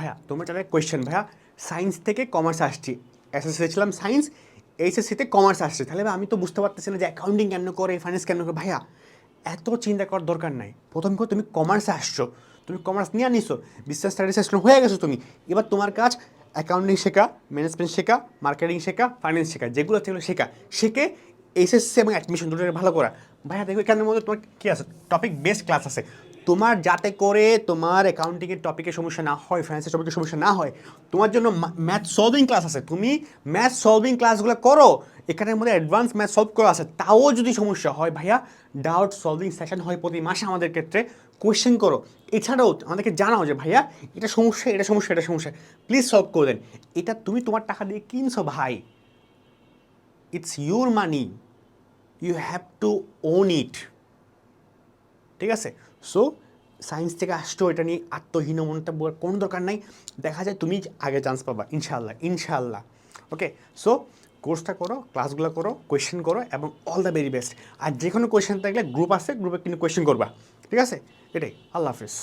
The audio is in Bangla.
ভাইয়া, তোমার একটা কোয়েশ্চেন ভাইয়া সায়েন্স থেকে কমার্স আসছি। এসএসসি ছিলাম সায়েন্স এইচএসসিতে কমার্স আসছে। তাহলে আমি তো বুঝতে পারতেছি না যে অ্যাকাউন্টিং কেন করে ফাইন্যান্স কেন করে। ভাইয়া, এত চিন্তা করার দরকার নাই। প্রথম কথা, তুমি কমার্সে আসছো। তুমি কমার্স নিয়ে আনিছো বিজনেস স্টাডিজ হয়ে গেছো তুমি। এবার তোমার কাজ অ্যাকাউন্টিং শেখা ম্যানেজমেন্ট শেখা মার্কেটিং শেখা ফাইন্যান্স শেখা, যেগুলো সেগুলো শেখা। শেখে এসএসসি এবং অ্যাডমিশন দুটোকে ভালো করা। ভাইয়া দেখো এখানের মধ্যে তোমার কী আছে? টপিক বেস্ট ক্লাস আছে। তোমার যাতে করে তোমার অ্যাকাউন্টিংয়ের টপিকে সমস্যা না হয় ফাইন্যান্সের টপিকে সমস্যা না হয়, তোমার জন্য ম্যাথ সলভিং ক্লাস আছে। তুমি ম্যাথ সলভিং ক্লাসগুলো করো, এখানের মধ্যে অ্যাডভান্স ম্যাথ সলভ করা আছে। তাও যদি সমস্যা হয় ভাইয়া ডাউট সলভিং সেশন হয় প্রতি মাসে আমাদের ক্ষেত্রে কোয়েশ্চেন করো। এছাড়াও আমাদেরকে জানাও যে ভাইয়া, এটা সমস্যা এটা সমস্যা এটা সমস্যা। প্লিজ সলভ করে দেন। এটা তুমি তোমার টাকা দিয়ে কিনছো ভাই। It's your money you have to own it ঠিক আছে? সো সায়েন্স থেকে আসছো, এটা নিয়ে আত্মহীন মনটা বলার কোনো দরকার নাই। দেখা যায় তুমি আগে চান্স পাবা ইনশাল্লাহ ইনশাল্লাহ ওকে সো কোর্সটা করো ক্লাসগুলো করো কোয়েশ্চেন করো, এবং অল দ্য ভেরি বেস্ট আর যে কোনো কোয়েশ্চেন থাকলে গ্রুপ আছে গ্রুপে কিন্তু কোয়েশ্চেন করবা। ঠিক আছে? এটাই। আল্লাহ হাফিজ।